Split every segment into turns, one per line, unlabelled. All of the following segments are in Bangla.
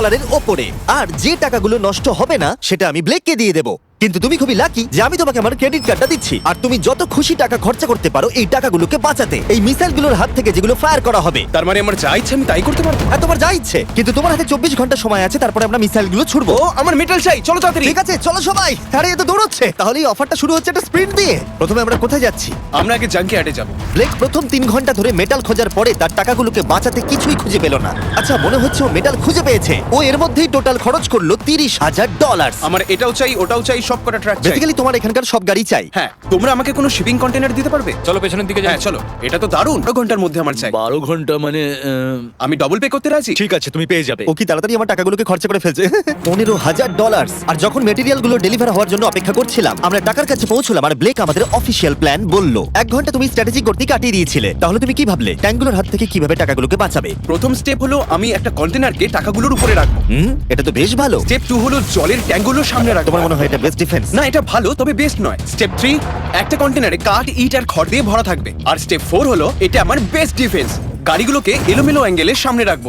ডলারের ওপরে। আর যে টাকাগুলো নষ্ট হবে না সেটা আমি ব্লেককে দিয়ে দেবো। কিন্তু তুমি খুবই লাকি যে আমি তোমাকে আমার ক্রেডিট কার্ডটা দিচ্ছি। আর তুমি যত খুশি টাকা খরচা করতে পারো এই টাকাগুলোকে বাঁচাতে। এই মিসাইলগুলোর হাত থেকে যেগুলো ফায়ার করা হবে।
তার মানে আমার যা ইচ্ছে আমি তাই করতে পারব।
আর তোমার যা ইচ্ছে। কিন্তু তোমার হাতে চব্বিশ ঘণ্টা সময় আছে তারপরে আমরা মিসাইলগুলো ছুড়বো।
ও আমার মেটাল চাই চলো তাড়াতাড়ি।
ঠিক আছে চলো সবাই। আরে এ তো দৌড়চ্ছে। তাহলে এই অফারটা শুরু হচ্ছে একটা স্প্রিন্ট দিয়ে। প্রথমে আমরা কোথায় যাচ্ছি?
আমরা আগে জাঙ্কি আটে যাব।
ব্লেক প্রথম তিন ঘণ্টা ধরে মেটাল খোঁজার পরে তার টাকাগুলোকে বাঁচাতে কিছুই খুঁজে পেল না। আচ্ছা মনে হচ্ছে ও মেটাল খুঁজে পেয়েছে। ও এর মধ্যেই টোটাল খরচ করল তিরিশ হাজার ডলার
আমার এটাও চাই ওটাও চাই সব কটা ট্রাক চাই।
বেসিক্যালি তোমার এখানকার সব গাড়ি চাই।
হ্যাঁ তোমরা আমাকে কোনো শিপিং কন্টেনার দিতে পারবে?
চলো পেছনের দিকে যাই।
হ্যাঁ চলো। এটা তো দারুণ। বারো ঘণ্টার মধ্যে আমার চাই।
বারো ঘণ্টা মানে আহ,
আমি ডবল পে করতে রাজি?
ঠিক আছে তুমি পেয়ে যাবে।
ও কি তাড়াতাড়ি আমার টাকাগুলোকে খরচা করে ফেলছে? পনেরো হাজার ডলার আর যখন মেটেরিয়ালগুলো ডেলিভার হওয়ার জন্য অপেক্ষা করছিলাম আমরা টাকার কাছে পৌঁছলাম আর ব্লেক আমাদের অফিসিয়াল প্ল্যান বলল এক ঘণ্টা তুমি স্ট্র্যাটেজি করতে কাটিয়ে দিয়েছিলে। তাহলে তুমি কি ভাবলে? ট্যাঙ্কগুলোর হাত থেকে কীভাবে টাকাগুলোকে বাঁচাবে?
প্রথম স্টেপ হলো আমি একটা কন্টেনারকে টাকাগুলোর উপরে রাখব।
হুম এটা তো বেশ ভালো।
স্টেপ টু হলো জলের ট্যাঙ্কগুলোর সামনে রাখব।
তোমার মনে হয় এটা বেস্ট ডিফেন্স।
না এটা ভালো তবে বেস্ট নয়। স্টেপ থ্রি একটা কন্টেনারে কাঠ ইট আর খড় দিয়ে ভরা থাকবে। আর স্টেপ ফোর হলো এটা আমার বেস্ট ডিফেন্স। গাড়িগুলোকে এলোমেলো অ্যাঙ্গেলের সামনে রাখব।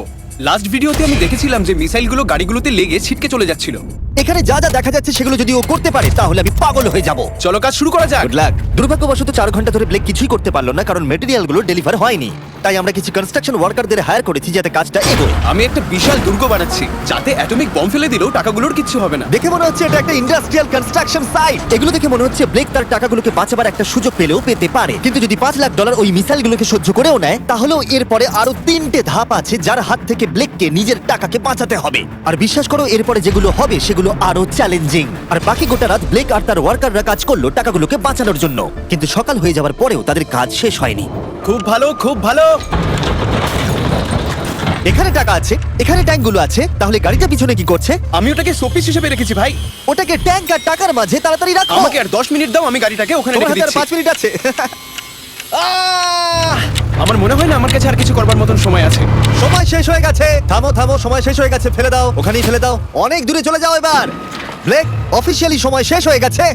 লাস্ট ভিডিওতে আমি দেখেছিলাম যে মিসাইলগুলো গাড়িগুলোতে লেগে ছিটকে চলে যাচ্ছিল।
এখানে যা যা দেখা যাচ্ছে সেগুলো যদি ও করতে পারে তাহলে আমি পাগল হয়ে যাব।
চলো কাজ শুরু করা যাক।
গুড লাক দুর্ভাগ্যবশত চার ঘণ্টা ধরে ব্লেক কিছুই করতে পারল না কারণ মেটেরিয়ালগুলো ডেলিভার হয়নি। তাই আমরা কিছু কনস্ট্রাকশন ওয়ার্কারদের হায়ার করেছি যাতে কাজটা এগোয়।
আমি একটা বিশাল দুর্গ বানাচ্ছি যাতে অ্যাটমিক বম ফেলে দিলেও টাকাগুলোর কিচ্ছু হবে না।
দেখে মনে হচ্ছে এটা একটা ইন্ডাস্ট্রিয়াল কনস্ট্রাকশন সাইট এগুলো দেখে মনে হচ্ছে ব্লেক তার টাকাগুলোকে বাঁচাবার একটা সুযোগ পেলেও পেতে পারে। কিন্তু যদি পাঁচ লাখ ডলার ওই মিসাইলগুলোকে সহ্য করেও নেয় তাহলেও এরপরে আরও তিনটে ধাপ আছে যার হাত থেকে ব্লেককে নিজের টাকাকে বাঁচাতে হবে। আর বিশ্বাস করো এরপরে যেগুলো হবে সেগুলো আরও চ্যালেঞ্জিং আর বাকি গোটা রাত ব্লেক আর তার ওয়ার্কাররা কাজ করল টাকাগুলোকে বাঁচানোর জন্য। কিন্তু সকাল হয়ে যাওয়ার পরেও তাদের কাজ শেষ হয়নি।
খুব ভালো খুব ভালো।
এখানে টাকা আছে এখানে ট্যাঙ্কগুলো আছে তাহলে গাড়িটা পিছনে কি করছে?
আমি ওটাকে শোপিস হিসেবে রেখেছি ভাই।
ওটাকে ট্যাঙ্ক আর টাকার মাঝে তাড়াতাড়ি রাখো।
আমাকে আর দশ মিনিট দাও আমি গাড়িটাকে ওখানে রেখে দিচ্ছি।
পাঁচ মিনিট আছে।
আহ! আমার মনে হয় না আমার কাছে আর কিছু করবার মতন সময় আছে।
সময় শেষ হয়ে গেছে। থামো থামো সময় শেষ হয়ে গেছে ফেলে দাও ওখানেই ফেলে দাও। অনেক দূরে চলে যাও এবার। ব্লেক অফিসিয়ালি সময় শেষ হয়ে গেছে।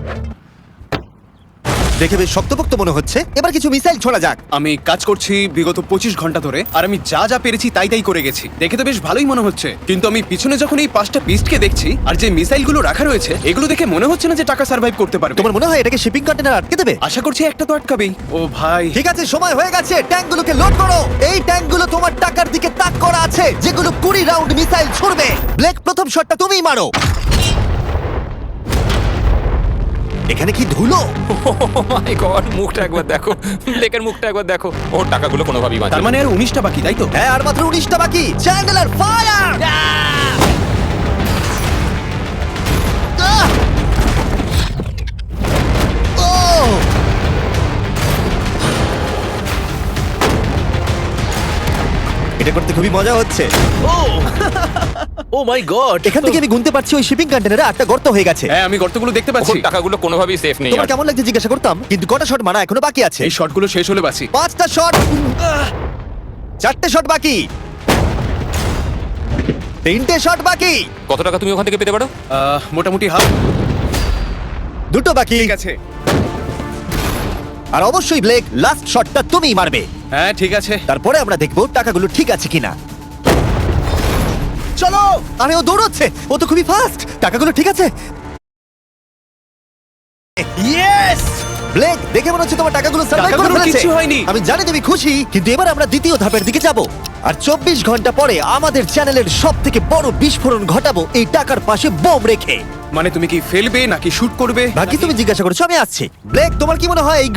দেখে বেশ শক্তপোক্ত মনে হচ্ছে। এবার কিছু মিসাইল ছোড়া যাক।
আমি কাজ করছি বিগত পঁচিশ ঘণ্টা ধরে আর আমি যা যা পেরেছি তাই তাই করে গেছি। দেখে তো বেশ ভালোই মনে হচ্ছে। কিন্তু আমি পিছনে যখন এই পাঁচটা পিস্টকে দেখছি আর যে মিসাইলগুলো রাখা রয়েছে এগুলো দেখে মনে হচ্ছে না যে টাকা সার্ভাইভ করতে পারবে।
তোমার মনে হয় এটাকে শিপিং কন্টেনার আটকে দেবে?
আশা করছি একটা তো আটকাবেই। ও ভাই।
ঠিক আছে সময় হয়ে গেছে। ট্যাঙ্কগুলোকে লোড করো। এই ট্যাঙ্কগুলো তোমার টাকার দিকে তাক করা আছে যেগুলো কুড়ি রাউন্ড মিসাইল ছুড়বে। ব্লেক প্রথম শটটা তুমিই মারো। এখানে কি ধুলো?
মাই গড মুখটা একবার দেখো। লেকের মুখটা একবার দেখো। ওর টাকাগুলো কোনোভাবেই
তার মানে আর উনিশটা বাকি তাই তো?
হ্যাঁ আর মাত্র উনিশটা বাকি। চ্যান্ডেলার ফায়ার খুবই মজা হচ্ছে।
ও! My god.
এখান থেকে আমি গুনতে পারছি ওই শিপিং কন্টেনারে আটটা গর্ত হয়ে গেছে।
হ্যাঁ আমি গর্তগুলো দেখতে
ওর
পাচ্ছি
টাকাগুলো কোনোভাবেই সেফ নেই
তোমার
আর।
কেমন লাগছে জিজ্ঞাসা করতাম কিন্তু কটা শট মারা এখনও বাকি আছে?
এই শটগুলো শেষ হলে বাঁচি।
পাঁচটা শট চারটে শট বাকি! তিনটে শট বাকি!
কত টাকা তুমি ওখান থেকে পেতে পারো?
আহ, মোটামুটি হাফ
দুটো বাকি।
ঠিক আছে।
আর অবশ্যই ব্লেক লাস্ট শটটা তুমিই মারবে।
হ্যাঁ ঠিক আছে।
তারপরে আমরা দেখব টাকাগুলো ঠিক আছে কিনা। চলো আরে ও দৌড়চ্ছে ও তো খুবই ফাস্ট টাকাগুলো ঠিক আছে? ইয়েস ব্লেক দেখে মনে হচ্ছে তোমার টাকাগুলো সার্ভাইভ করে
টাকাগুলোর
ফেলেছে।
কিচ্ছু হয়নি।
আমি জানি তুমি খুশি কিন্তু এবার আমরা দ্বিতীয় ধাপের দিকে যাব। আর চব্বিশ ঘণ্টা পরে আমাদের চ্যানেলের সব থেকে বড় বিস্ফোরণ ঘটাবো এই টাকার পাশে বোম রেখে।
মানে তুমি কি ফেলবে নাকি শুট করবে?
বাকি তুমি জিজ্ঞাসা করছ আমি আসছি। ব্লেক তোমার কি মনে হয় এই